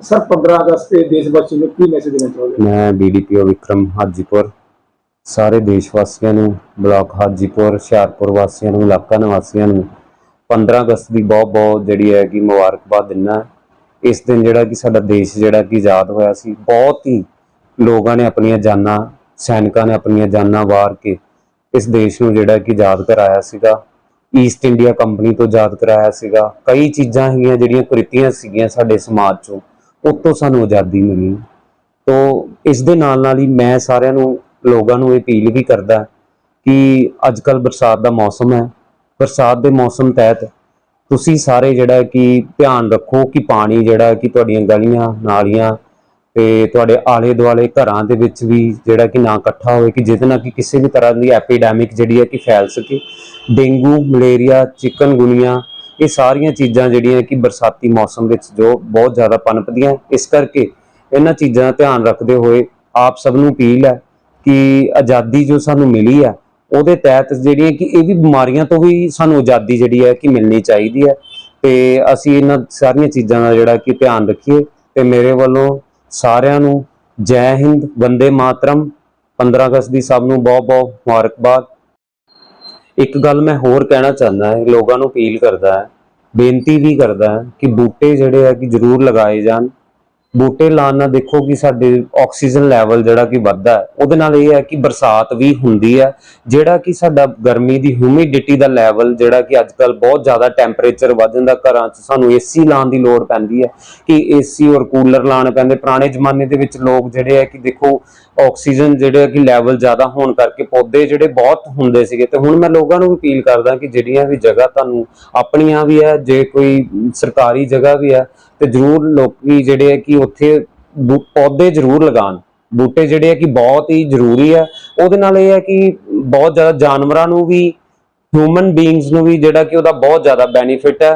Sir 15 ਅਗਸਤ ਤੇ ਦੇਸ਼ ਵਾਸੀ ਨੂੰ ਕੀ ਮੈਸੇਜ ਦੇਣਾ ਚਾਹੋਗੇ? ਮੈਂ ਬੀਡੀਪੀਓ ਵਿਕਰਮ ਹਾਜੀਪੁਰ। ਸਾਰੇ ਦੇਸ਼ ਵਾਸੀਆਂ ਨੂੰ, ਬਲਾਕ ਹਾਜੀਪੁਰ, ਹੁਸ਼ਿਆਰਪੁਰ ਵਾਸੀਆਂ ਨੂੰ, ਇਲਾਕਾ ਨਿਵਾਸੀਆਂ ਨੂੰ 15 ਅਗਸਤ ਦੀ ਬਹੁਤ ਬਹੁਤ ਜਿਹੜੀ ਹੈ ਕਿ ਮੁਬਾਰਕਬਾਦ ਦਿੰਦਾ ਇਸ ਦਿਨ ਜਿਹੜਾ ਕਿ ਸਾਡਾ ਦੇਸ਼ ਜਿਹੜਾ ਕਿ ਆਜ਼ਾਦ ਹੋਇਆ ਸੀ, ਬਹੁਤ ਹੀ ਲੋਕਾਂ ਨੇ ਆਪਣੀਆਂ ਜਾਨਾਂ, ਸੈਨਿਕਾਂ ਨੇ ਆਪਣੀਆਂ ਜਾਨਾਂ ਵਾਰ ਕੇ ਇਸ ਦੇਸ਼ ਨੂੰ ਜਿਹੜਾ ਕਿ ਆਜ਼ਾਦ ਕਰਾਇਆ ਸੀਗਾ। ਈਸਟ ਇੰਡੀਆ ਕੰਪਨੀ ਤੋਂ ਆਜ਼ਾਦ ਕਰਾਇਆ ਸੀਗਾ। ਕਈ ਚੀਜ਼ਾਂ ਹੈਗੀਆਂ ਜਿਹੜੀਆਂ ਕੁਰੀਤੀਆਂ ਸੀਗੀਆਂ ਸਾਡੇ ਸਮਾਜ ਚੋਂ। ਉਤੋਂ ਸਾਨੂੰ ਆਜ਼ਾਦੀ ਮਿਲੀ। ਤੋ ਇਸ ਦੇ ਨਾਲ ਨਾਲ ਹੀ ਮੈਂ ਸਾਰਿਆਂ ਨੂੰ, ਲੋਕਾਂ ਨੂੰ ਇਹ ਅਪੀਲ ਵੀ ਕਰਦਾ ਕਿ ਅੱਜ ਕੱਲ ਬਰਸਾਤ ਦਾ ਮੌਸਮ ਹੈ। ਬਰਸਾਤ ਦੇ ਮੌਸਮ ਤਹਿਤ ਤੁਸੀਂ ਸਾਰੇ ਜਿਹੜਾ ਕਿ ਧਿਆਨ ਰੱਖੋ ਕਿ ਪਾਣੀ ਜਿਹੜਾ ਕਿ ਤੁਹਾਡੀਆਂ ਗਲੀਆਂ, ਨਾਲੀਆਂ ਤੇ ਤੁਹਾਡੇ ਆਲੇ ਦੁਆਲੇ ਘਰਾਂ ਦੇ ਵਿੱਚ ਵੀ ਜਿਹੜਾ ਕਿ ਨਾ ਇਕੱਠਾ ਹੋਵੇ ਕਿ ਜਿਹਦੇ ਨਾਲ ਕਿ ਕਿਸੇ ਵੀ ਤਰ੍ਹਾਂ ਦੀ ਐਪੀਡੈਮਿਕ ਜਿਹੜੀ ਹੈ ਕਿ ਫੈਲ ਸਕੇ। ਡੇਂਗੂ, ਮਲੇਰੀਆ, ਚਿਕਨਗੁਨੀਆ ਇਹ ਸਾਰੀਆਂ ਚੀਜ਼ਾਂ ਜਿਹੜੀਆਂ ਕਿ ਬਰਸਾਤੀ ਮੌਸਮ ਵਿੱਚ ਜੋ ਬਹੁਤ ਜ਼ਿਆਦਾ ਪਨਪਦੀਆਂ ਇਸ ਕਰਕੇ ਇਹਨਾਂ ਚੀਜ਼ਾਂ ਦਾ ਧਿਆਨ ਰੱਖਦੇ ਹੋਏ ਆਪ ਸਭ ਨੂੰ ਅਪੀਲ ਹੈ ਕਿ ਆਜ਼ਾਦੀ ਜੋ ਸਾਨੂੰ ਮਿਲੀ ਹੈ, ਉਹਦੇ ਤਹਿਤ ਜਿਹੜੀਆਂ ਕਿ ਇਹ ਵੀ ਬਿਮਾਰੀਆਂ ਤੋਂ ਵੀ ਸਾਨੂੰ ਆਜ਼ਾਦੀ ਜਿਹੜੀ ਹੈ ਕਿ ਮਿਲਣੀ ਚਾਹੀਦੀ ਹੈ। ਤੇ ਅਸੀਂ ਇਹਨਾਂ ਸਾਰੀਆਂ ਚੀਜ਼ਾਂ ਦਾ ਜਿਹੜਾ ਕਿ ਧਿਆਨ ਰੱਖੀਏ ਤੇ ਮੇਰੇ ਵੱਲੋਂ ਸਾਰਿਆਂ ਨੂੰ ਜੈ ਹਿੰਦ, ਵੰਦੇ ਮਾਤਰਮ। 15 ਅਗਸਤ ਦੀ ਸਭ ਨੂੰ ਬਹੁਤ ਬਹੁਤ ਮੁਬਾਰਕਬਾਦ। ਇੱਕ ਗੱਲ ਮੈਂ ਹੋਰ ਕਹਿਣਾ ਚਾਹੁੰਦਾ ਹੈ, ਲੋਕਾਂ ਨੂੰ ਅਪੀਲ ਕਰਦਾ ਹੈ, ਬੇਨਤੀ ਵੀ ਕਰਦਾ ਹੈ ਕਿ ਬੂਟੇ ਜਿਹੜੇ ਆ ਕਿ ਜ਼ਰੂਰ ਲਗਾਏ ਜਾਣ। ਬੂਟੇ ਲਾਉਣ ਨਾਲ ਦੇਖੋ ਕਿ ਸਾਡੇ ਆਕਸੀਜਨ ਲੈਵਲ ਜਿਹੜਾ ਕਿ ਵੱਧਦਾ ਹੈ। ਉਹਦੇ ਨਾਲ ਇਹ ਹੈ ਕਿ ਬਰਸਾਤ ਵੀ ਹੁੰਦੀ ਹੈ। ਜਿਹੜਾ ਕਿ ਸਾਡਾ ਗਰਮੀ ਦੀ ਹਿਊਮਿਡਿਟੀ ਦਾ ਲੈਵਲ ਜਿਹੜਾ ਕਿ ਅੱਜ ਕੱਲ ਬਹੁਤ ਜ਼ਿਆਦਾ ਟੈਂਪਰੇਚਰ ਵੱਧ ਜਾਂਦਾ ਘਰਾਂ 'ਚ ਸਾਨੂੰ ਏਸੀ ਲਾਉਣ ਦੀ ਲੋੜ ਪੈਂਦੀ ਹੈ ਕਿ ਏਸੀ ਔਰ ਕੂਲਰ ਲਾਉਣੇ ਪੈਂਦੇ। ਪੁਰਾਣੇ ਜ਼ਮਾਨੇ ਦੇ ਵਿੱਚ ਲੋਕ ਜਿਹੜੇ ਆ ਕਿ ਦੇਖੋ ਆਕਸੀਜਨ ਜਿਹੜੇ ਆ ਕਿ ਲੈਵਲ ਜ਼ਿਆਦਾ ਹੋਣ ਕਰਕੇ ਪੌਦੇ ਜਿਹੜੇ ਬਹੁਤ ਹੁੰਦੇ ਸੀਗੇ। ਤੇ ਹੁਣ ਮੈਂ ਲੋਕਾਂ ਨੂੰ ਵੀ ਅਪੀਲ ਕਰਦਾ ਕਿ ਜਿਹੜੀਆਂ ਵੀ ਜਗ੍ਹਾ ਤੁਹਾਨੂੰ ਆਪਣੀਆਂ ਵੀ ਹੈ, ਜੇ ਕੋਈ ਸਰਕਾਰੀ ਜਗ੍ਹਾ ਵੀ ਹੈ ਤੇ ਜ਼ਰੂਰ ਲੋਕੀ ਜਿਹੜੇ ਆ ਕਿ ਉੱਥੇ ਬੂ- ਪੌਦੇ ਜ਼ਰੂਰ ਲਗਾਉਣ। ਬੂਟੇ ਜਿਹੜੇ ਆ ਕਿ ਬਹੁਤ ਹੀ ਜ਼ਰੂਰੀ ਹੈ ਉਹਦੇ ਨਾਲ ਇਹ ਹੈ ਕਿ ਬਹੁਤ ਜ਼ਿਆਦਾ ਜਾਨਵਰਾਂ ਨੂੰ ਵੀ ਹਿਊਮਨ ਬੀਇੰਗਸ ਨੂੰ ਵੀ ਜਿਹੜਾ ਕਿ ਉਹਦਾ ਬਹੁਤ ਜ਼ਿਆਦਾ ਬੈਨੀਫਿਟ ਹੈ